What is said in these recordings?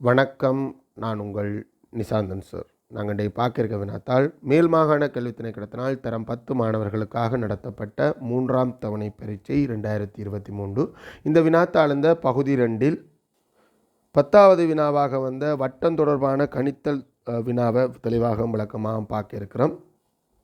வணக்கம். நான் உங்கள் நிசாந்தன் சார் நாங்கள் இன்றைய பார்க்கிருக்க வினாத்தால் மேல் மாகாண கல்வித் திணைக்களத்தினால் தரம் பத்து மாணவர்களுக்காக நடத்தப்பட்ட மூன்றாம் தவணை பரீட்சை ரெண்டாயிரத்தி இருபத்தி மூன்று. இந்த வினாத்தாள் இந்த பகுதி ரெண்டில் பத்தாவது வினாவாக வந்த வட்டம் தொடர்பான கணித்தல் வினாவை தெளிவாக விளக்கமாக பார்க்க இருக்கிறோம்.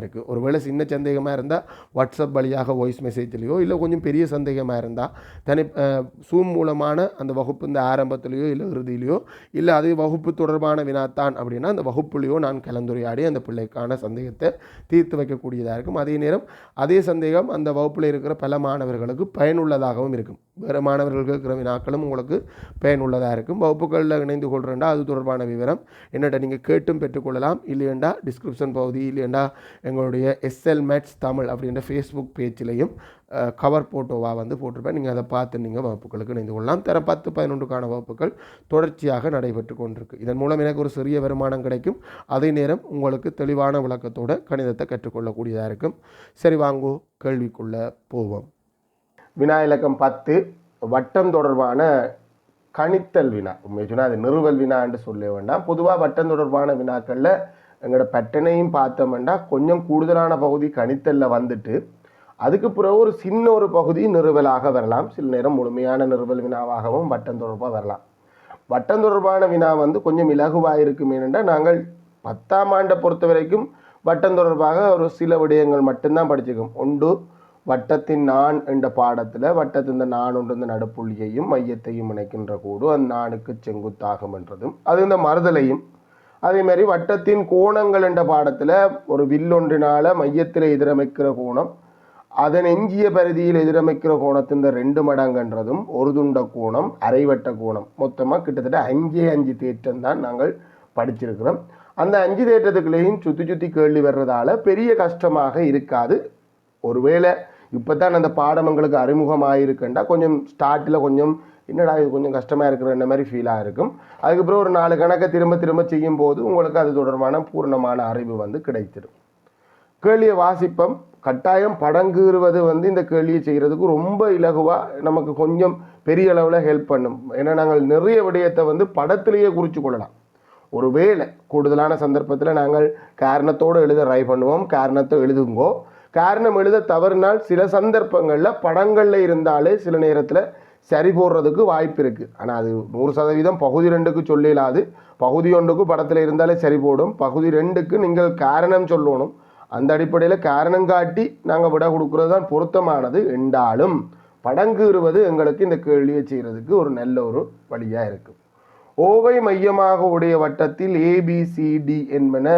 இருக்குது ஒருவேளை சின்ன சந்தேகமாக இருந்தால் வாட்ஸ்அப் வழியாக வாய்ஸ் மெசேஜ்லேயோ இல்லை கொஞ்சம் பெரிய சந்தேகமாக இருந்தால் தனி சூம் மூலமான அந்த வகுப்பு இந்த ஆரம்பத்திலேயோ இல்லை இறுதியிலையோ இல்லை அது வகுப்பு தொடர்பான வினாத்தான் அப்படின்னா அந்த வகுப்புலேயோ நான் கலந்துரையாடி அந்த பிள்ளைக்கான சந்தேகத்தை தீர்த்து வைக்கக்கூடியதாக இருக்கும். அதே நேரம் அதே சந்தேகம் அந்த வகுப்பில் இருக்கிற பல மாணவர்களுக்கு பயனுள்ளதாகவும் இருக்கும். வேறு மாணவர்களுக்கு இருக்கிற வினாக்களும் உங்களுக்கு பயனுள்ளதாக இருக்கும். வகுப்புகளில் இணைந்து கொள்கிறேன்டா அது தொடர்பான விவரம். என்னட்ட நீங்கள் கேட்டும் பெற்றுக்கொள்ளலாம். இல்லையண்டா டிஸ்கிரிப்ஷன் பகுதி இல்லையண்டா எங்களுடைய எஸ்எல் மேட்ஸ் தமிழ் அப்படின்ற ஃபேஸ்புக் பேஜ்லேயும் கவர் ஃபோட்டோவாக வந்து போட்டிருப்பேன். நீங்கள் அதை பார்த்து நீங்கள் வகுப்புகளுக்கு இணைந்து கொள்ளலாம். தர பத்து பதினொன்றுக்கான வகுப்புகள் தொடர்ச்சியாக நடைபெற்று கொண்டிருக்கு. இதன் மூலம் எனக்கு ஒரு சிறிய வருமானம் கிடைக்கும். அதே நேரம் உங்களுக்கு தெளிவான விளக்கத்தோட கணிதத்தை கற்றுக்கொள்ளக்கூடியதாக இருக்கும். சரி வாங்கோ கேள்விக்குள்ளே போவோம். வினா இலக்கம் பத்து வட்டம் தொடர்பான கணித்தல் வினா. உண்மை சொன்னால் அது நிறுவல் வினா என்று சொல்ல வேண்டாம். பொதுவாக வட்டம் தொடர்பான வினாக்களில் எங்களோட பட்டனையும் பார்த்தோம்னா கொஞ்சம் கூடுதலான பகுதி கணித்தலில் வந்துட்டு அதுக்கு பிறகு ஒரு சின்ன ஒரு பகுதி நிறுவலாக வரலாம். சில நேரம் முழுமையான நிறுவல் வினாவாகவும் வட்டம் தொடர்பாக வரலாம். வட்டம் தொடர்பான வினா வந்து கொஞ்சம் இலகுவாக இருக்கும். ஏனென்றால் நாங்கள் பத்தாம் ஆண்டை பொறுத்த வரைக்கும் வட்டம் தொடர்பாக ஒரு சில விடயங்கள் மட்டும்தான் படிச்சிருக்கோம் ஒன்று வட்டத்தின் நான் என்ற பாடத்தில் வட்டத்தின் இந்த நான் ஒன்று இந்த நடுப்புள்ளியையும் மையத்தையும் இணைக்கின்ற கூடு அந்த நானுக்கு செங்குத்தாகும் என்றதும் அது இந்த மறுதலையும் அதே மாதிரி வட்டத்தின் கோணங்கள் என்ற பாடத்தில் ஒரு வில்லொன்றினால் மையத்தில் எதிரமைக்கிற கோணம் அதன் எஞ்சிய பரிதியில் எதிரமைக்கிற கோணத்தின் ரெண்டு மடங்குன்றதும் ஒரு துண்ட கோணம் அரைவட்ட கோணம். மொத்தமாக கிட்டத்தட்ட அஞ்சே அஞ்சு தேற்றம் தான் நாங்கள் படிச்சிருக்கிறோம். அந்த அஞ்சு தேற்றத்துக்குள்ளேயும் சுற்றி சுற்றி கேள்வி வர்றதால பெரிய கஷ்டமாக இருக்காது. ஒருவேளை இப்போ தான் அந்த பாடம் எங்களுக்கு அறிமுகமாயிருக்குண்டா. கொஞ்சம் ஸ்டார்ட்டில் கொஞ்சம் என்னடா இது கொஞ்சம் கஷ்டமாக இருக்கிற மாதிரி ஃபீலாக இருக்கும். அதுக்கப்புறம் ஒரு நாலு கணக்கை திரும்ப திரும்ப செய்யும் போது உங்களுக்கு அது தொடர்பான பூர்ணமான அறிவு வந்து கிடைத்திடும். கேள்வியை வாசிப்பம். கட்டாயம் படங்குறுவது வந்து இந்த கேள்வியை செய்கிறதுக்கு ரொம்ப இலகுவாக நமக்கு கொஞ்சம் பெரிய அளவில் ஹெல்ப் பண்ணும். ஏன்னா நாங்கள் நிறைய விடயத்தை வந்து படத்திலேயே குறித்து கொள்ளலாம். ஒரு வேளை கூடுதலான சந்தர்ப்பத்தில் நாங்கள் காரணத்தோடு எழுத ட்ரை பண்ணுவோம். காரணத்தை எழுதுங்கோ. காரணம் எழுத தவறினால் சில சந்தர்ப்பங்களில் படங்களில் இருந்தாலே சில நேரத்தில் சரி போடுறதுக்கு வாய்ப்பு இருக்குது ஆனால் அது நூறு சதவீதம் பகுதி ரெண்டுக்கு சொல்லலாது. பகுதி ஒன்றுக்கு படத்தில் இருந்தாலே சரி போடும். பகுதி ரெண்டுக்கு நீங்கள் காரணம் சொல்லணும். அந்த அடிப்படையில் காரணம் காட்டி நாங்கள் விட கொடுக்குறது தான் பொருத்தமானது என்றாலும் படங்கீறுவது எங்களுக்கு இந்த கேள்வியை செய்கிறதுக்கு ஒரு நல்ல ஒரு வழியாக இருக்கும் ஓவை மையமாக உடைய வட்டத்தில் ஏபிசிடி என்பன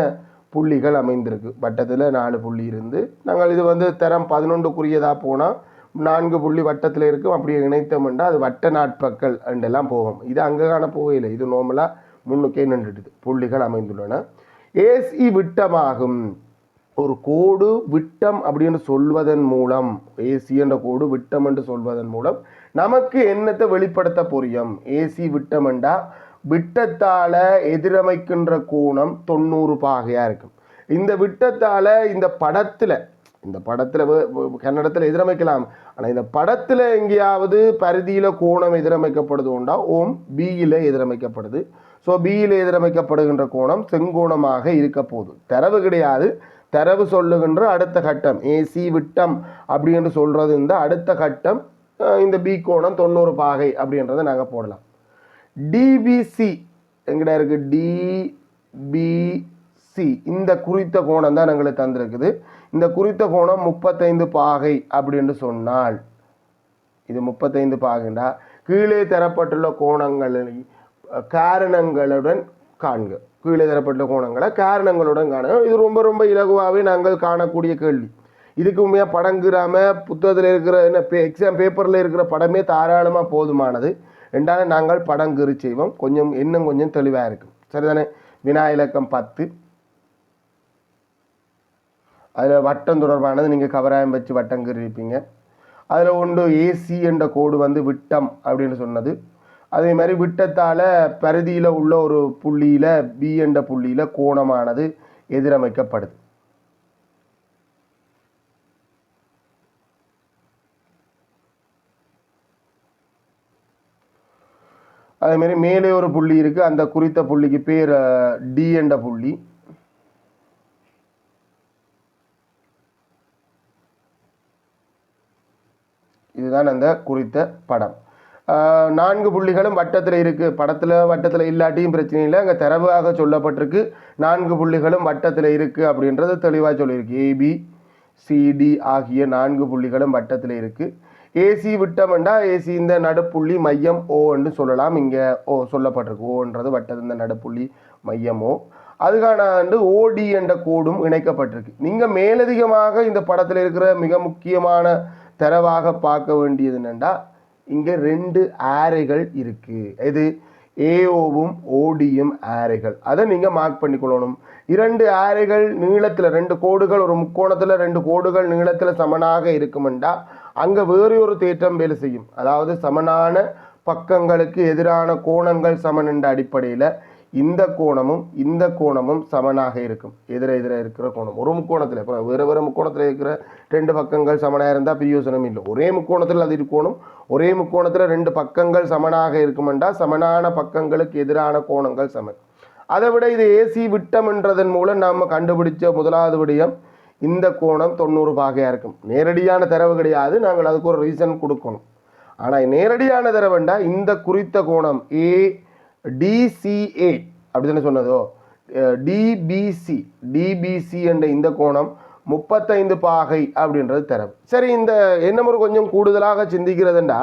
புள்ளிகள் அமைந்திருக்கு. வட்டத்தில் நாலு புள்ளி இருந்து நாங்கள் இது வந்து தரம் பதினொன்றுக்குரியதாக போனால் நான்கு புள்ளி வட்டத்தில் இருக்கும். அப்படியே இணைத்தோம்னா அது வட்ட நாட்பக்கள் அண்டெல்லாம் போகும். இது அங்கே காண போகையில் இது நார்மலாக முன்னுக்கே நின்றுடுது புள்ளிகள் அமைந்துள்ளன. ஏசி விட்டமாகும். ஒரு கோடு விட்டம் அப்படின்னு சொல்வதன் மூலம் ஏசி என்ற கோடு விட்டம் என்று சொல்வதன் மூலம் நமக்கு என்னத்தை வெளிப்படுத்த புரியும்? ஏசி விட்டம்ண்டா விட்டத்தால் எதிரமைக்கின்ற கோணம் தொண்ணூறு பாகையாக இருக்கும் இந்த விட்டத்தால் இந்த படத்தில் இந்த படத்தில் கன்னடத்தில் எதிரமைக்கலாம். ஆனால் இந்த படத்தில் எங்கேயாவது பரிதியில் கோணம் எதிரமைக்கப்படுது உண்டா? ஓம் பியில் எதிரமைக்கப்படுது. ஸோ பியில் எதிரமைக்கப்படுகின்ற கோணம் செங்கோணமாக இருக்க போகுது. தரவு கிடையாது. தரவு சொல்லுகின்ற அடுத்த கட்டம் ஏசி விட்டம் அப்படின்னு சொல்கிறது இந்த அடுத்த கட்டம் இந்த பி கோணம் தொண்ணூறு பாகை அப்படின்றத நாங்கள் போடலாம். டிபிசி எங்கடா இருக்கு? டிபிசி இந்த குறித்த கோணம் தான் எங்களுக்கு தந்திருக்குது. இந்த குறித்த கோணம் முப்பத்தைந்து பாகை அப்படின்னு சொன்னால் இது முப்பத்தைந்து பாகைண்டா? கீழே தரப்பட்டுள்ள கோணங்களை காரணங்களுடன் காண்க. கீழே தரப்பட்ட கோணங்களை காரணங்களுடன் காண இது ரொம்ப ரொம்ப இலகுவாகவே நாங்கள் காணக்கூடிய கேள்வி. இதுக்கு உண்மையாக படங்கிறாமல் புத்தகத்தில் இருக்கிற என்ன எக்ஸாம் பேப்பரில் இருக்கிற படமே தாராளமாக போதுமானது. ரெண்டாவது நாங்கள் படங்குறி செய்வோம். கொஞ்சம் இன்னும் கொஞ்சம் தெளிவாக இருக்கும் சரிதானே? வினா இலக்கம் பத்து. அதில் வட்டம் தொடர்பானது நீங்கள் கவராயம் வச்சு வட்டம் அதில் ஒன்று ஏசி என்ற கோடு வந்து விட்டம் அப்படின்னு சொன்னது. அதே மாதிரி விட்டத்தால் பரிதியில் உள்ள ஒரு புள்ளியில் பி என்ற புள்ளியில் கோணமானது எதிரமைக்கப்படுது. அதே மாதிரி மேலே ஒரு புள்ளி இருக்குது அந்த குறித்த புள்ளிக்கு பேர் டி என்ற புள்ளி. இதுதான் அந்த குறித்த படம். நான்கு புள்ளிகளும் வட்டத்தில் இருக்கு. படத்தில் வட்டத்தில் இல்லாட்டியும் பிரச்சனை இல்லை. அங்கே தரவாக சொல்லப்பட்டிருக்கு. நான்கு புள்ளிகளும் வட்டத்தில் இருக்கு அப்படின்றது தெளிவாக சொல்லியிருக்கு. ஏபி சிடி ஆகிய நான்கு புள்ளிகளும் வட்டத்தில் இருக்குது ஏசி விட்டம்ண்டா ஏசி இந்த நடுப்புள்ளி மையம் ஓன்னு சொல்லலாம். இங்கே ஓ சொல்லப்பட்டிருக்கு. ஓன்றது வட்டது இந்த நடுப்புள்ளி மையம் ஓ. அதுக்கான வந்து ஓடி என்ற கோடும் இணைக்கப்பட்டிருக்கு. நீங்கள் மேலதிகமாக இந்த படத்தில் இருக்கிற மிக முக்கியமான தரவாக பார்க்க வேண்டியது என்னென்னா இங்கே ரெண்டு ஆரைகள் இருக்குது இது ஏஓவும் ஓடியும் ஆரைகள் அதை நீங்கள் மார்க் பண்ணிக்கொள்ளணும். இரண்டு ஆரைகள் நீளத்தில் ரெண்டு கோடுகள் ஒரு முக்கோணத்தில் ரெண்டு கோடுகள் நீளத்தில் சமனாக இருக்குமெண்டா அங்கே வேறு ஒரு தேற்றம் வேலை செய்யும். அதாவது சமனான பக்கங்களுக்கு எதிரான கோணங்கள் சமன் என்ற அடிப்படையில் இந்த கோணமும் இந்த கோணமும் சமனாக இருக்கும். எதிர எதிர இருக்கிற கோணம். ஒரு முக்கோணத்தில் இப்போ வேறு வேறு முக்கோணத்தில் இருக்கிற ரெண்டு பக்கங்கள் சமனாக இருந்தால் பிரியோசனம் இல்லை. ஒரே முக்கோணத்தில் அது இருக்கணும். ஒரே முக்கோணத்தில் ரெண்டு பக்கங்கள் சமனாக இருக்குமெண்டா சமனான பக்கங்களுக்கு எதிரான கோணங்கள் சமன். அதை விட இது ஏசி விட்டம் என்றதன் மூலம் நாம் கண்டுபிடிச்ச முதலாவது விடயம் இந்த கோணம் தொண்ணூறு பாகையாக இருக்கும். நேரடியான தரவு கிடையாது நாங்கள் அதுக்கு ஒரு ரீசன் கொடுக்கணும். ஆனால் நேரடியான தரவுண்டா இந்த குறித்த கோணம் ஏ டிசிஏ அப்படி தானே சொன்னதோ? டிபிசி டிபிசி என்ற இந்த கோணம் முப்பத்தைந்து பாகை அப்படின்றது தரவு. சரி இந்த என்ன ஒரு கொஞ்சம் கூடுதலாக சிந்திக்கிறதுண்டா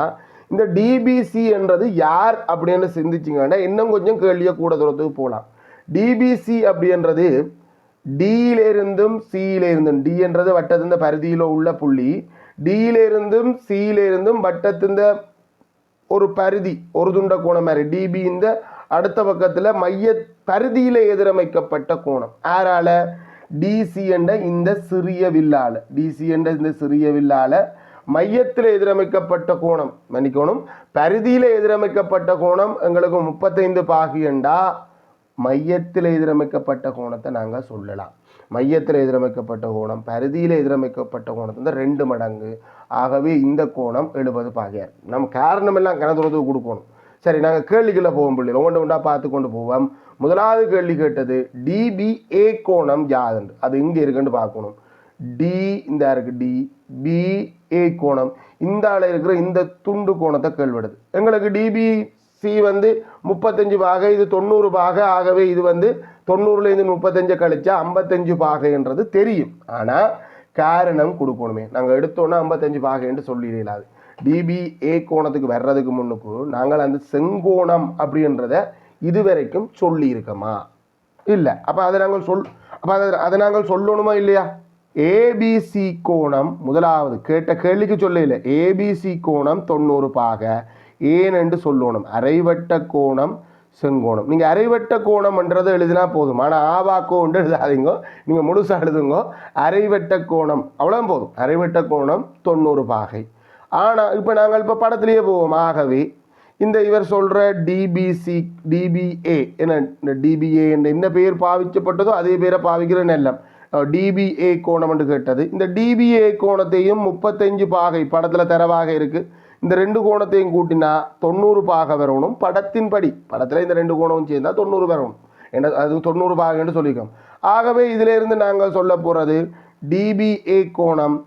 இந்த டிபிசி என்றது யார் அப்படின்னு சிந்திச்சிங்கன்னா இன்னும் கொஞ்சம் கேள்வியை கூட தூரத்துக்கு போகலாம். டிபிசி அப்படின்றது டியிலிருந்தும் சியிலிருந்தும் டி என்றது வட்டத்திந்த பரிதியில் உள்ள புள்ளி. டியிலிருந்தும் சியிலிருந்தும் வட்டத்திந்த ஒரு பரிதி ஒரு துண்ட கோணம் மாதிரி. டிபி இந்த அடுத்த பக்கத்தில் மைய பரிதியில் எதிரமைக்கப்பட்ட கோணம். யாரால? டிசி என்ற இந்த சிறிய வில்லால. டிசி என்ற இந்த சிறிய வில்லால மையத்தில் எதிரமைக்கப்பட்ட கோணம். மன்னிக்கணும். பரிதியில் எதிரமைக்கப்பட்ட கோணம் எங்களுக்கு முப்பத்தைந்து பாகியண்டா. மையத்தில் எதிரமைக்கப்பட்ட கோணத்தை நாங்கள் சொல்லலாம். மையத்தில் எதிரமைக்கப்பட்ட கோணம் பரிதியில் எதிரமைக்கப்பட்ட கோணத்தை வந்து ரெண்டு மடங்கு. ஆகவே இந்த கோணம் எழுபது பாகையார். நம்ம காரணம் எல்லாம் கணதுறதுக்கு கொடுக்கணும். சரி நாங்கள் கேள்விக்குள்ளே போவோம் பிள்ளைகள். ஒன்று ஒன்றா பார்த்து கொண்டு போவோம். முதலாவது கேள்வி கேட்டது டிபிஏ கோணம் யாதுண்டு அது இங்கே இருக்குன்னு பார்க்கணும். டி இந்த இருக்கு டி பி ஏ கோணம். இந்த ஆள இருக்கிற இந்த துண்டு கோணத்தை கேள்விடுது எங்களுக்கு டிபி சி வந்து முப்பத்தஞ்சு பாகை இது தொண்ணூறு பாகை. ஆகவே இது வந்து தொண்ணூறுலேருந்து முப்பத்தஞ்சு கழிச்சா ஐம்பத்தஞ்சு பாகைன்றது தெரியும். ஆனால் காரணம் கொடுக்கணுமே. நாங்கள் எடுத்தோன்னா ஐம்பத்தஞ்சு பாகைன்னு சொல்லிடலாது. டிபிஏ கோணத்துக்கு வர்றதுக்கு முன்னுக்கு நாங்கள் அந்த செங்கோணம் அப்படின்றத இதுவரைக்கும் வரைக்கும் சொல்லியிருக்கோமா? இல்லை. அப்போ அதை நாங்கள் சொல் அப்போ அதை அதை நாங்கள் சொல்லணுமா இல்லையா? ஏபிசி கோணம் முதலாவது கேட்ட கேள்விக்கு சொல்ல இல்லை ஏபிசி கோணம் தொண்ணூறு பாக. ஏன் என்று சொல்லணும். அரைவட்ட கோணம் செங்கோணம். நீங்கள் அரைவட்ட கோணம்ன்றதை எழுதினா போதும். ஆனால் ஆவாக்கோன்று எழுதாதீங்க. நீங்கள் முழுசாக எழுதுங்க. அரைவட்ட கோணம். அவ்வளோ போதும். அரைவட்ட கோணம் தொண்ணூறு பாகை. ஆனால் இப்போ நாங்கள் இப்போ படத்திலேயே போவோம். ஆகவே இந்த இவர் சொல்கிற டிபிசி டிபிஏ என்ன இந்த டிபிஏ என்ற என்ன பேர் பாவிக்கப்பட்டதோ அதே பேரை பாவிக்கிற நெல்லம். டிபிஏ கோணம் என்று கேட்டது. இந்த டிபிஏ கோணத்தையும் முப்பத்தஞ்சு பாகை படத்தில் தரவாக இருக்குது இந்த ரெண்டு கோணத்தையும் கூட்டினா தொண்ணூறு பாக வரணும். படத்தின்படி படத்தில் இந்த ரெண்டு கோணமும் சேர்ந்தால் தொண்ணூறு வரணும். என்ன அது தொண்ணூறு பாகைன்னு சொல்லியிருக்கோம். ஆகவே இதிலிருந்து நாங்கள் சொல்ல போகிறது டிபிஏ கோணம்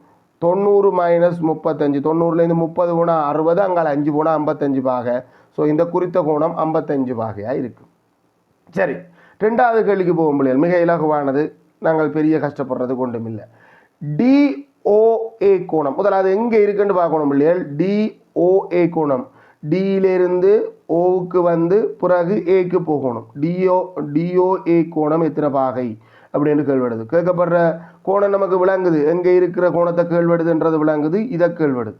தொண்ணூறு மைனஸ் முப்பத்தஞ்சு. தொண்ணூறுலேருந்து முப்பது போனால் அறுபது அங்கே அஞ்சு போனால் ஐம்பத்தஞ்சு பாகை. ஸோ இந்த குறித்த கோணம் ஐம்பத்தஞ்சு பாகையாக இருக்கும் சரி ரெண்டாவது கேள்விக்கு போகும் பிள்ளைகள். மிக இலகுவானது. நாங்கள் பெரிய கஷ்டப்படுறது கொண்டும் இல்லை டிஓஏ கோணம். முதலாவது எங்கே இருக்குன்னு பார்க்கணும் பிள்ளைகள். ஓஏ கோணம். டியிலிருந்து ஓவுக்கு வந்து பிறகு ஏக்கு போகணும். டிஓ டிஓஏ கோணம் எத்தனை பாகை? அப்படின்னு கேள்விடுது கேட்கப்படுற கோணம் நமக்கு விளங்குது. எங்கே இருக்கிற கோணத்தை கேள்விடுதுன்றது விளங்குது. இதை கேள்விடுது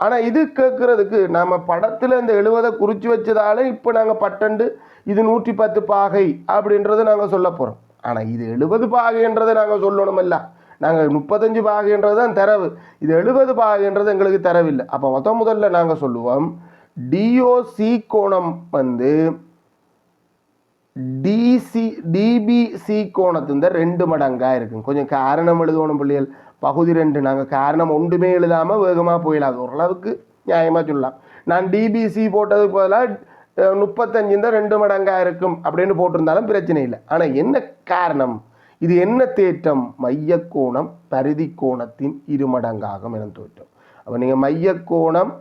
ஆனால் இது கேட்குறதுக்கு நம்ம படத்தில் இந்த எழுவதை குறித்து வச்சதால இப்போ நாங்கள் பட்டண்டு இது நூற்றி பத்து பாகை அப்படின்றத நாங்கள் சொல்ல போகிறோம் ஆனால் இது எழுபது பாகைன்றதை நாங்கள் சொல்லணும் இல்லை நாங்கள் முப்பத்தஞ்சு பாகைன்றது தான் தரவு. இது எழுபது பாகைன்றது எங்களுக்கு தரவில்லை. அப்போ மொத்த முதல்ல நாங்கள் சொல்லுவோம். டிஓசி கோணம் வந்து டிசி டிபிசி கோணத்தின் ரெண்டு மடங்காக இருக்கும். கொஞ்சம் காரணம் எழுதணும் பிள்ளைகள். பகுதி ரெண்டு. நாங்கள் காரணம் ஒன்றுமே எழுதாமல் வேகமாக போயிடாது ஓரளவுக்கு நியாயமாக சொல்லலாம். நான் டிபிசி போட்டதுக்கு பதிலாக முப்பத்தஞ்சு தான் ரெண்டு மடங்காக இருக்கும். அப்படின்னு போட்டிருந்தாலும் பிரச்சனை இல்லை. ஆனால் என்ன காரணம்? இது என்ன தேற்றம்? மையக்கோணம் பரிதி கோணத்தின் இருமடங்காகும் என தோற்றம். அப்போ நீங்கள் மையக்கோணம்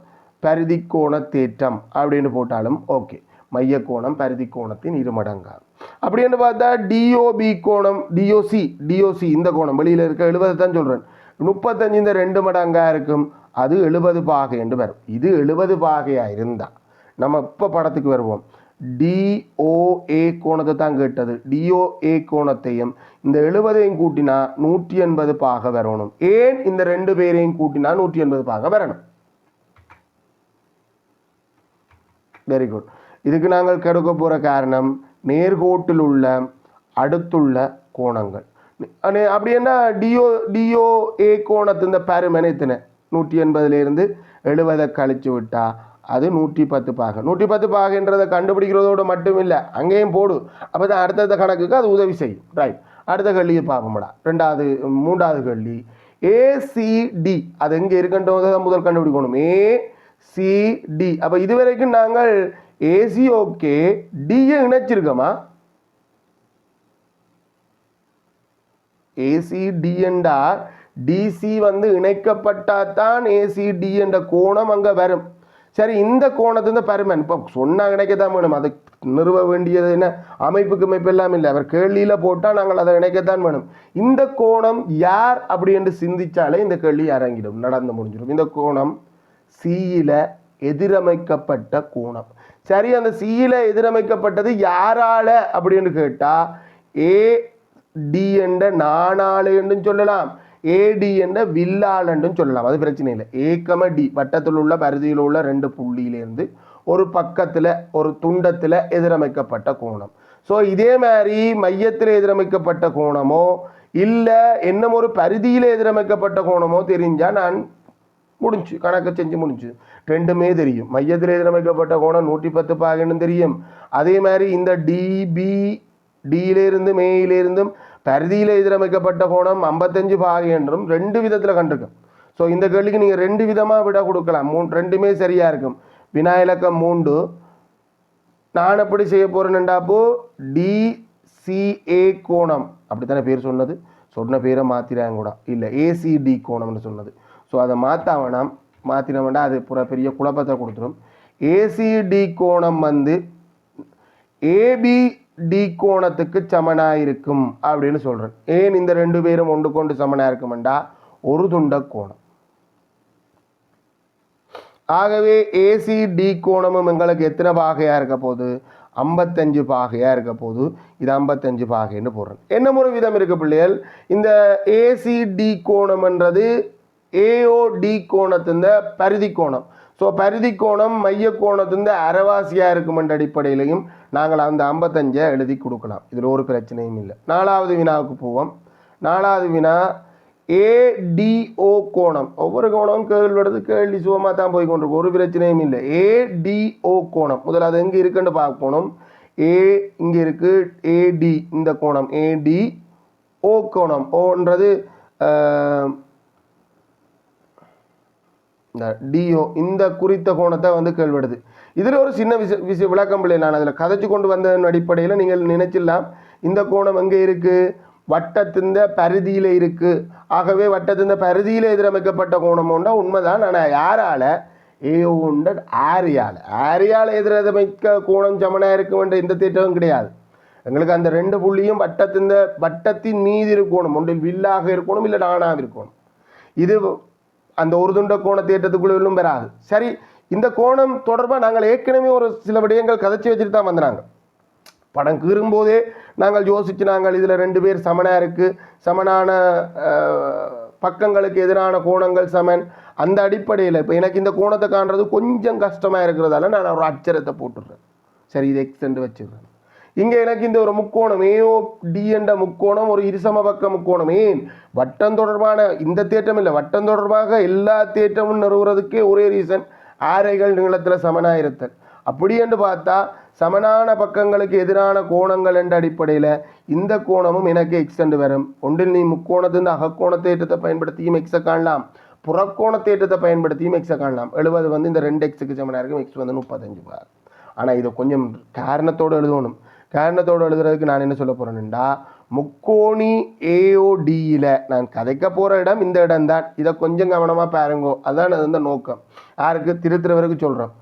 பரிதி கோண தேற்றம் அப்படின்னு போட்டாலும் ஓகே மையக்கோணம் பரிதி கோணத்தின் இருமடங்காகும் அப்படின்னு பார்த்தா டிஓபி கோணம் டிஓசி டிஓசி இந்த கோணம். வெளியில் இருக்க எழுபது தான் சொல்கிறேன் முப்பத்தஞ்சு இந்த ரெண்டு மடங்காக இருக்கும். அது எழுபது பாகை என்று வரும். இது எழுபது பாகையாக இருந்தால் நம்ம இப்போ படத்துக்கு வருவோம். டிஓஏ கோணத்தை தான் கேட்டது. டிஓஏ கோணத்தையும் இந்த எழுபதையும் கூட்டினா நூற்றி எண்பது பாக வரணும். ஏன் இந்த ரெண்டு பேரையும் கூட்டினா நூற்றி எண்பது பாக வரணும்? வெரி குட் இதுக்கு நாங்கள் கெடுக்க போகிற காரணம் நேர்கோட்டில் உள்ள அடுத்துள்ள கோணங்கள். அப்படி என்ன? டிஓ டிஓ ஏ கோணத்து இந்த பருமன் எத்தனை? நூற்றி எண்பதுலேருந்து எழுபதை கழிச்சு விட்டால் அது நூற்றி பத்து பாகை. நூற்றி பத்து பாகைன்றதை கண்டுபிடிக்கிறதோடு மட்டும் இல்லை அங்கேயும் போடு. அப்போ தான் அடுத்தடுத்த கணக்குக்கு அது உதவி செய்யும். ரைட் அடுத்த கேள்வியை பார்ப்போம்டா. ரெண்டாவது மூன்றாவது கேள்வி ஏசிடி அது எங்கே இருக்குன்றதை முதல் கண்டுபிடிக்கணும். ஏசிடி அப்போ இதுவரைக்கும் நாங்கள் ஏசி ஓகே டியை இணைச்சிருக்கோமா? ஏசிடி என்றா டிசி வந்து இணைக்கப்பட்டாதான் ஏசிடி என்ற கோணம் அங்கே வரும். சரி இந்த கோணத்து பருமன். இப்போ சொன்னா இணைக்கத்தான் வேணும். அது நிறுவ வேண்டியது என்ன? அமைப்புக்கு அமைப்பு எல்லாம் இல்லை. அவர் கேள்வியில் போட்டால் நாங்கள் அதை இணைக்கத்தான் வேணும். இந்த கோணம் யார் அப்படி என்று சிந்திச்சாலே இந்த கேள்வி இறங்கிடும் நடந்து முடிஞ்சிடும். இந்த கோணம் சீயில் எதிரமைக்கப்பட்ட கோணம். சரி அந்த சீயில் எதிரமைக்கப்பட்டது யாரால அப்படின்னு கேட்டால் ஏ டி என்ற நானாளு என்றும் சொல்லலாம். ஏடி என்ற வில்லாள் என்றும் சொல்லலாம். அது பிரச்சனை இல்லை. ஏக்கம டி வட்டத்தில் உள்ள பரிதியில் உள்ள ரெண்டு புள்ளியிலேருந்து ஒரு பக்கத்தில் ஒரு துண்டத்தில் எதிரமைக்கப்பட்ட கோணம். ஸோ இதே மாதிரி மையத்தில் எதிரமைக்கப்பட்ட கோணமோ இல்லை என்னமோ ஒரு பரிதியில் எதிரமைக்கப்பட்ட கோணமோ தெரிஞ்சால் நான் முடிஞ்சு கணக்கு செஞ்சு முடிஞ்சு. ரெண்டுமே தெரியும். மையத்தில் எதிரமைக்கப்பட்ட கோணம் நூற்றி பத்து பாகன்னு தெரியும். அதே மாதிரி இந்த டிபி டியிலிருந்து மேயிலிருந்தும் பரிதியில் எதிரமைக்கப்பட்ட கோணம் ஐம்பத்தஞ்சு பாகைன்றும் ரெண்டு விதத்தில் கண்டிருக்கும். ஸோ இந்த கேள்விக்கு நீங்கள் ரெண்டு விதமாக விட கொடுக்கலாம். மூணு ரெண்டுமே சரியாக இருக்கும். வினா இலக்கம் மூன்று நான் எப்படி செய்ய போகிறேன்டாப்போ டிசிஏ கோணம். அப்படித்தானே பேர் சொன்னது? சொன்ன பேரை மாற்றிடாங்க கூட. இல்லை ஏசிடி கோணம்னு சொன்னது. ஸோ அதை மாற்ற வேணாம். மாற்றின வேண்டாம். அது புற பெரிய குழப்பத்தை கொடுத்துரும். ஏசிடி கோணம் வந்து ஏபிடி கோணத்துக்கு சமனாக இருக்கும் அப்படின்னு சொல்கிறேன் ஏன் இந்த ரெண்டு பேரும் ஒன்று கொண்டு சமனாக இருக்குமெண்டா ஒரு துண்ட கோணம். ஆகவே ஏசி டி கோணமும் எங்களுக்கு எத்தனை பாகையாக இருக்க போகுது? ஐம்பத்தஞ்சு பாகையாக இருக்க போது இது ஐம்பத்தஞ்சு பாகைன்னு போடுறேன். என்ன ஒரு விதம் இருக்கு பிள்ளைகள்? இந்த ஏசி டி கோணம்ன்றது ஏஓடி கோணத்தின் பரிதி கோணம். ஸோ பரிதி கோணம் மைய கோணத்தின் அரைவாசியாக இருக்குமென்ற அடிப்படையிலையும் நாங்கள் அந்த ஐம்பத்தஞ்சை எழுதி கொடுக்கலாம். இதில் ஒரு பிரச்சனையும் இல்லை. நாலாவது வினாவுக்கு போவோம். நாலாவது வினா ஏடிஓ கோணம். ஒவ்வொரு கோணம் கேள்விடுறது கேள்வி சுகமாக தான் போய் கொண்டிருக்கும் ஒரு பிரச்சனையும் இல்லை. ஏடிஓ கோணம். முதல்ல அது எங்கே இருக்குன்னு பார்க்கணும். ஏ இங்கே இருக்குது ஏடி இந்த கோணம். ஏடி ஓ கோணம். ஓன்றது இந்த டிஓ இந்த குறித்த கோணத்தை வந்து கேள்விடுது இதில் ஒரு சின்ன விஷ விஷய விளக்கம் பிள்ளை நான் அதில் கதைச்சு கொண்டு வந்ததன் அடிப்படையில் நீங்கள் நினைச்சிடலாம். இந்த கோணம் எங்கே இருக்குது வட்டத்திந்த பரிதியில் இருக்குது ஆகவே வட்டத்திந்த பரிதியில் எதிரமைக்கப்பட்ட கோணமோண்டா உண்மைதான். ஆனால் யாரால? ஏஓ ஆரியால். ஆரியால் எதிரமைக்க கோணம் சமனாக இருக்கும் என்ற இந்த திட்டமும் கிடையாது. எங்களுக்கு அந்த ரெண்டு புள்ளியும் வட்டத்திந்த வட்டத்தின் மீது இருக்கணும். ஒன்றில் வில்லாக இருக்கணும் இல்லை நானாக இருக்கணும். இது அந்த ஒரு துண்ட கோண தேட்டத்துக்குள்ளும் பெறாது சரி இந்த கோணம் தொடர்பாக நாங்கள் ஏற்கனவே ஒரு சில விடயங்கள் கதைச்சி வச்சுட்டு தான் வந்தாங்க படம் கீறும்போதே நாங்கள் யோசிச்சு நாங்கள் இதில் ரெண்டு பேர் சமனாக இருக்குது சமனான பக்கங்களுக்கு எதிரான கோணங்கள் சமன். அந்த அடிப்படையில் இப்போ எனக்கு இந்த கோணத்தை காண்றது கொஞ்சம் கஷ்டமாக இருக்கிறதால நான் ஒரு அச்சரத்தை போட்டுடுறேன். சரி இதை எக்ஸ்டெண்ட் வச்சுடுறேன். இங்கே எனக்கு இந்த ஒரு முக்கோணம் ஏஓ டி என்ற முக்கோணம் ஒரு இருசம பக்க முக்கோணம். ஏன்? வட்டம் தொடர்பான இந்த தேட்டம் இல்லை. வட்டம் தொடர்பாக எல்லா தேட்டமும் நிறுவுறதுக்கே ஒரே ரீசன் ஆரைகள் நீளத்தில் சமனாயிருத்தல். அப்படி என்று பார்த்தா சமனான பக்கங்களுக்கு எதிரான கோணங்கள் என்ற அடிப்படையில் இந்த கோணமும் எனக்கு எக்ஸ்டெண்ட் வரும். ஒன்றில் நீ முக்கோணத்தின் அகக்கோண தேற்றத்தை பயன்படுத்தியும் எக்ஸை காணலாம். புறக்கோண தேற்றத்தை பயன்படுத்தியும் எக்ஸை காணலாம். எழுபது வந்து இந்த ரெண்டு எக்ஸுக்கு சமனாக இருக்கும். எக்ஸ் வந்து முப்பத்தஞ்சு பார். ஆனால் இதை கொஞ்சம் காரணத்தோடு எழுதணும். காரணத்தோடு எழுதுறதுக்கு நான் என்ன சொல்ல போகிறேன்டா முக்கோணி ஏஓடியில் நான் கதைக்க போகிற இடம் இந்த இடம் தான் இதை கொஞ்சம் கவனமாக பாருங்கோ. அதான் அது வந்து நோக்கம். யாருக்கு? திருத்துறவருக்கு சொல்கிறோம்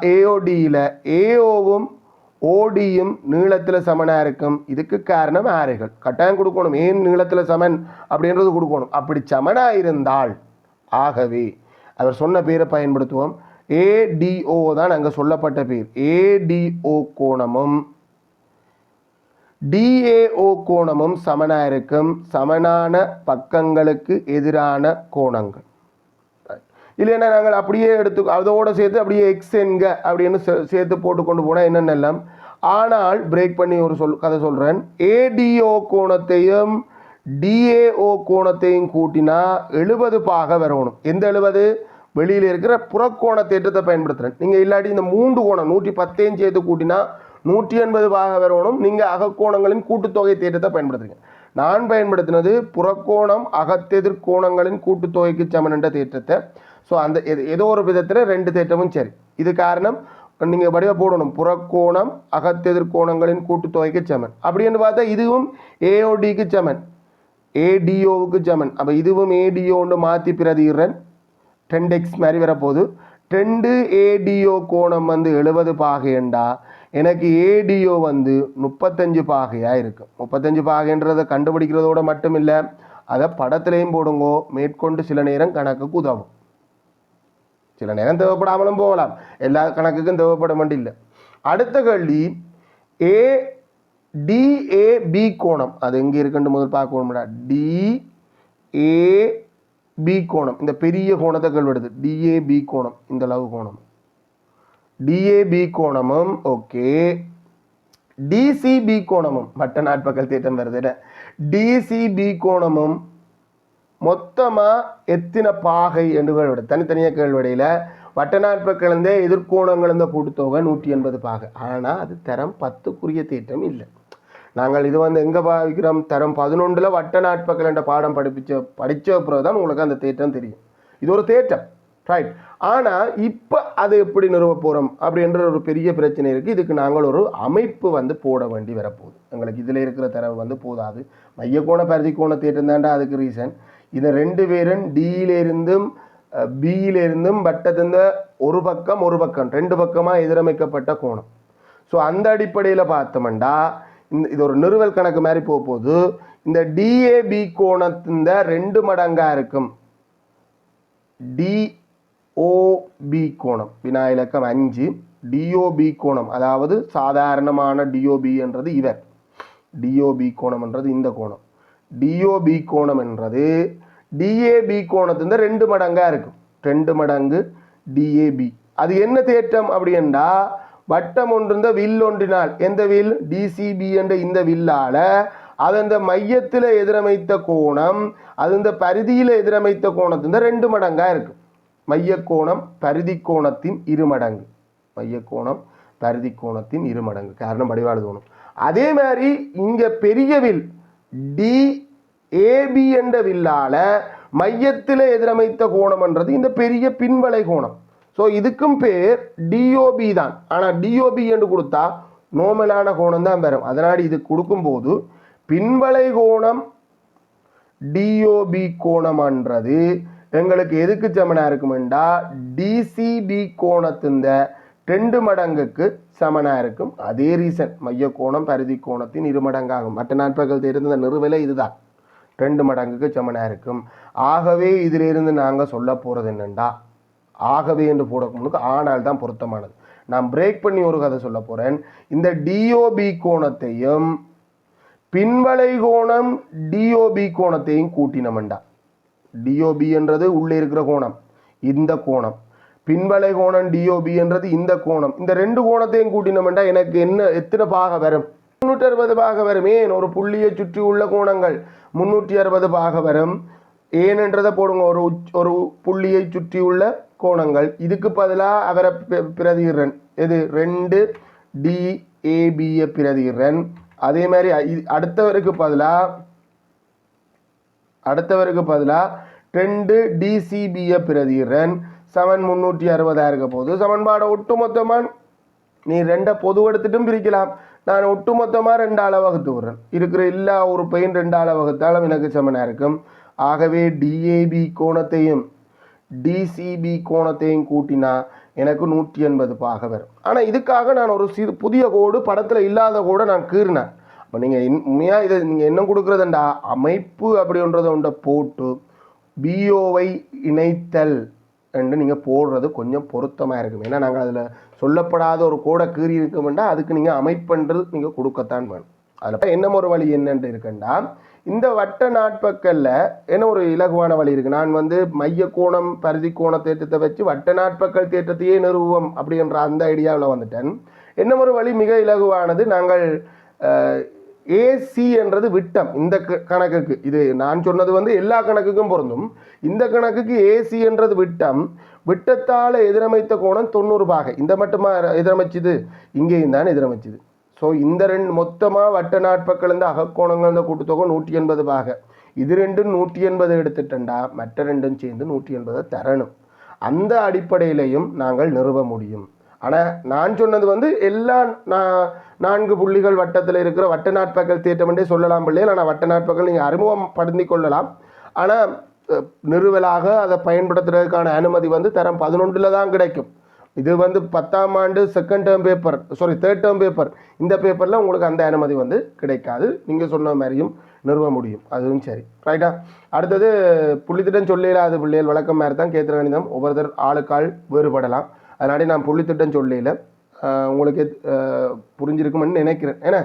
ஏஓடியில் ஏஓவும் ஓடியும் நீளத்தில் சமனாக இருக்கும். இதுக்கு காரணம் ஆரைகள் கட்டாயம் கொடுக்கணும். ஏன் நீளத்தில் சமன் அப்படின்றது கொடுக்கணும். அப்படி சமனாக இருந்தால் ஆகவே அவர் சொன்ன பேரை பயன்படுத்துவோம். ஏடிஓ தான் அங்கே சொல்லப்பட்ட பேர். ஏடிஓ கோணமும் டிஏஓ கோணமும் சமனாக இருக்கும். சமனான பக்கங்களுக்கு எதிரான கோணங்கள். இல்லைன்னா நாங்கள் அப்படியே எடுத்து அதோடு சேர்த்து அப்படியே எக்ஸ் என்க அப்படின்னு சே- சேர்த்து போட்டு கொண்டு போனால் என்னென்னலாம் ஆனால் பிரேக் பண்ணி ஒரு சொல் கதை சொல்கிறேன் ஏடிஓ கோணத்தையும் டிஏஓ கோணத்தையும் கூட்டினா எழுபது பாக வரணும். எந்த எழுபது? வெளியில் இருக்கிற புறக்கோண தேற்றத்தை பயன்படுத்துகிறேன் நீங்கள் இல்லாட்டி இந்த மூன்று கோணம் நூற்றி பத்தையும் சேர்த்து கூட்டினா நூற்றி எண்பது பாக வரணும். நீங்கள் அகக்கோணங்களின் கூட்டுத்தொகை தேற்றத்தை பயன்படுத்துறீங்க. நான் பயன்படுத்தினது புறக்கோணம் அகத்தெதிர்கோணங்களின் கூட்டுத்தொகைக்கு சமன் என்ற தேற்றத்தை. ஸோ அந்த எது- ஏதோ ஒரு விதத்தில் ரெண்டு தேட்டமும் சரி. இது காரணம் நீங்கள் வடிவ போடணும். புறக்கோணம் அகத்தெதிர்கோணங்களின் கூட்டுத்தொகைக்கு சமன். அப்படின்னு பார்த்தா இதுவும் ஏஓடிக்கு சமன். ஏடிஓவுக்கு சமன். அப்போ இதுவும் ஏடிஓன்னு மாற்றி பிரதிகிறேன் டென் எக்ஸ் மாதிரி வரப்போகுது. ரெண்டு ஏடிஓ கோணம் வந்து எழுபது பாகையண்டா. எனக்கு ஏடிஓ வந்து முப்பத்தஞ்சு பாகையாக இருக்கும் முப்பத்தஞ்சு பாகைன்றதை கண்டுபிடிக்கிறதோட மட்டும் இல்லை அதை படத்துலேயும் போடுங்கோ. மேற்கொண்டு சில நேரம் கணக்குக்கு உதவும். சில நேரம் தேவைப்படாமலும் போகலாம். எல்லா கணக்குக்கும் தேவைப்பட வேண்டியில்லை அடுத்த கேள்வி ஏ டிஏபி கோணம். அது எங்கே இருக்குன்னு முதல் பார்க்கணும்டா. டி ஏ பி கோணம். இந்த பெரிய கோணத்தை கேள்விடுது டிஏபி கோணம். இந்த அளவு கோணம். டிஏபி கோணமும் ஓகே டிசிபி கோணமும். மட்ட நாட்பக்கல் தேட்டம் வருது டிசிபி கோணமும் மொத்தமாக எத்தின பாகை என்று கேள்விடு தனித்தனியாக கேள்விடையில் வட்டநாட்பக்கிழந்த எதிர்கோணங்கள் கூட்டுத்தொகை நூற்றி எண்பது பாகை. ஆனால் அது தரம் பத்துக்குரிய தீட்டம் இல்லை. நாங்கள் இது வந்து எங்கே பாவிக்கிறோம்? தரம் பதினொன்றில் வட்ட நாட்பக்கள் என்ற பாடம் படிப்பிச்ச படித்த பிறகு தான் உங்களுக்கு அந்த தேட்டம் தெரியும். இது ஒரு தேட்டம் ரைட் ஆனால் இப்போ அதை எப்படி நிறுவ போகிறோம் அப்படின்ற ஒரு பெரிய பிரச்சனை இருக்குது இதுக்கு நாங்கள் ஒரு அமைப்பு வந்து போட வேண்டி வரப்போகுது. எங்களுக்கு இதில் இருக்கிற தரவு வந்து போதாது. மையக்கோண பரிதி கோண தேட்டம் தாண்டா அதுக்கு ரீசன் இதை ரெண்டு பேரும் டியிலிருந்தும் பியிலிருந்தும் வட்டத்திருந்த ஒரு பக்கம் ஒரு பக்கம் ரெண்டு பக்கமாக எதிரமைக்கப்பட்ட கோணம். ஸோ அந்த அடிப்படையில் பார்த்தோம்னா இந்த இது ஒரு நிறுவல் கணக்கு மாதிரி போக இந்த டிஏபி கோணத்தின் ரெண்டு மடங்காக இருக்கும். டிஓபி கோணம் வினா இலக்கம் அஞ்சு டிஓபி கோணம் அதாவது சாதாரணமான டிஓபி என்றது இவர். டிஓபி கோணம் என்றது இந்த கோணம். டிஓபி கோணம் என்றது டிஏபி கோணத்துலேருந்து ரெண்டு மடங்காக இருக்கும். ரெண்டு மடங்கு டிஏபி அது என்ன தேற்றம் அப்படின்னா வட்டம் ஒன்றிருந்த வில் ஒன்றினால் எந்த வில்? டிசிபி என்ற இந்த வில்லால் அது அந்த மையத்தில் எதிரமைத்த கோணம் அது இந்த பரிதியில் எதிரமைத்த கோணத்தின் ரெண்டு மடங்காக இருக்கும். மையக்கோணம் பரிதி கோணத்தின் இரு மடங்கு. மையக்கோணம் பரிதி கோணத்தின் இரு மடங்கு. காரணம் வடிவாடு கோணம் அதே மாதிரி இங்கே பெரிய வில் டி ஏபி என்ற வில்லால மையத்தில் எதிரமைத்த கோணம்ன்றது இந்த பெரிய பின்வளை கோணம். ஸோ இதுக்கும் பேர் டிஓபி தான். ஆனால் டிஓபி என்று கொடுத்தா நோமலான கோணம் தான் வரும். அதனால் இது கொடுக்கும்போது பின்வளை கோணம் டிஓபி கோணம்ன்றது எங்களுக்கு எதுக்கு சமனாக இருக்குமெண்டா? டிசிபி கோணத்திந்த ரெண்டு மடங்குக்கு சமனாக இருக்கும். அதே ரீசன் மைய கோணம் பரிதி கோணத்தின் இரு மடங்காகும். மற்ற நாட்கள் தெரிந்த நிறுவலை இதுதான். ரெண்டு மடங்குக்கு சமனா இருக்கும். ஆகவே இதிலிருந்து நாங்கள் சொல்ல போகிறது என்னண்டா? ஆகவே என்று போடக்கு ஆனால் தான் பொருத்தமானது. நான் பிரேக் பண்ணி ஒரு கதை சொல்ல போகிறேன் இந்த டிஓபி கோணத்தையும் பின்வளை கோணம் டிஓபி கோணத்தையும் கூட்டினமண்டா டிஓபி என்றது உள்ளே இருக்கிற கோணம் இந்த கோணம். பின்வளை கோணம் டிஓபி என்றது இந்த கோணம். இந்த ரெண்டு கோணத்தையும் கூட்டினமெண்டா எனக்கு என்ன எத்தனை பாக வரும்? முன்னூற்றி அறுபது பாக வரும். ஏன் ஒரு புள்ளியை சுற்றி உள்ள கோணங்கள். முன்னூற்றி அறுபது பாக வரும் ஏனென்றதை போடுங்க. ஒரு உச்- ஒரு புள்ளியை சுற்றி உள்ள கோணங்கள். இதுக்கு பதிலாக அவரை பிரதிகிறன் எது? ரெண்டு டிஏபியை பிரதிகிறன் அதே மாதிரி அடுத்தவருக்கு பதிலாக அடுத்தவருக்கு பதிலாக ரெண்டு டிசிபியை பிரதிகிறன் செவன் முந்நூற்றி அறுபதாக இருக்க போது சமன்பாடை ஒட்டுமொத்தமாக நீ ரெண்டை பொது எடுத்துட்டும் பிரிக்கலாம். நான் ஒட்டுமொத்தமாக ரெண்டு அளவு வகுத்து விடுறேன். இருக்கிற எல்லா உறுப்பையும் ரெண்டு அளவு வகுத்தாலும் எனக்கு சமனாக இருக்கும். ஆகவே டிஏபி கோணத்தையும் டிசிபி கோணத்தையும் கூட்டினா எனக்கு நூற்றி எண்பது பாக வரும். ஆனால் இதுக்காக நான் ஒரு சிறு புதிய கோடு படத்தில் இல்லாத கோடை நான் கீறினேன். அப்போ நீங்கள் உண்மையாக இதை நீங்கள் என்ன கொடுக்குறதுண்டா? அமைப்பு அப்படின்றத ஒன்றை போட்டு பிஓவை இணைத்தல் என்று நீங்கள் போடுறது கொஞ்சம் பொருத்தமாக இருக்கும். ஏன்னா நாங்கள் அதில் சொல்லப்படாத ஒரு கோடை கீறி இருக்கோம்னா அதுக்கு நீங்கள் அமைப்புன்றது நீங்கள் கொடுக்கத்தான் வேணும். அதில் என்ன ஒரு வழி என்னென்று இருக்குண்டா இந்த வட்ட நாட்பக்கல்ல என்ன ஒரு இலகுவான வழி இருக்குது நான் வந்து மைய கோணம் பரிதி கோண தேற்றத்தை வச்சு வட்ட நாட்பக்கல் தேற்றத்தையே நிறுவுவோம் அப்படின்ற அந்த ஐடியாவில் வந்துட்டேன். என்ன ஒரு வழி மிக இலகுவானது? நாங்கள் ஏசி என்றது விட்டம் இந்த க- கணக்குக்கு. இது நான் சொன்னது வந்து எல்லா கணக்குக்கும் பொருந்தும். இந்த கணக்குக்கு ஏசி என்றது விட்டம் விட்டத்தால் எதிரமைத்த கோணம் தொண்ணூறு பாகை. இந்த மட்டுமா எதிரமைச்சுது? இங்கேயும் தான் எதிரமைச்சுது. ஸோ இந்த ரெண்டு மொத்தமாக வட்ட நாட்பக்கள் இந்த அகக்கோணங்கள் இந்த கூட்டுத்தொகை நூற்றி எண்பது பாகை. இது ரெண்டும் நூற்றி எண்பது எடுத்துட்டேன்டா. மற்ற ரெண்டும் சேர்ந்து நூற்றி எண்பதை தரணும். அந்த அடிப்படையிலையும் நாங்கள் நிறுவ முடியும். ஆனால் நான் சொன்னது வந்து எல்லா நான்கு புள்ளிகள் வட்டத்தில் இருக்கிற வட்ட நாட்பகல் தேட்டமென்றே சொல்லலாம் பிள்ளைகள். ஆனால் வட்ட நாட்பகல் நீங்கள் அறிமுகம் படுத்தி கொள்ளலாம். ஆனால் நிறுவலாக அதை பயன்படுத்துறதுக்கான அனுமதி வந்து தரம் பதினொன்றில் தான் கிடைக்கும். இது வந்து பத்தாம் ஆண்டு second term paper sorry third term paper இந்த பேப்பரில் உங்களுக்கு அந்த அனுமதி வந்து கிடைக்காது. நீங்கள் சொன்ன மாதிரியும் நிறுவ முடியும். அதுவும் சரி. ரைட்டா அடுத்தது புள்ளித்திட்டம் சொல்லிடாத பிள்ளைகள். வழக்கம் மாதிரி தான் கேத்திர கணிதம். ஒவ்வொருத்தர் ஆளுக்கால் வேறுபடலாம். அதனாடி நான் புள்ளித்திட்டம் சொல்லல உங்களுக்கு அஹ், புரிஞ்சிருக்குமென்னு நினைக்கிறேன். ஏன்னா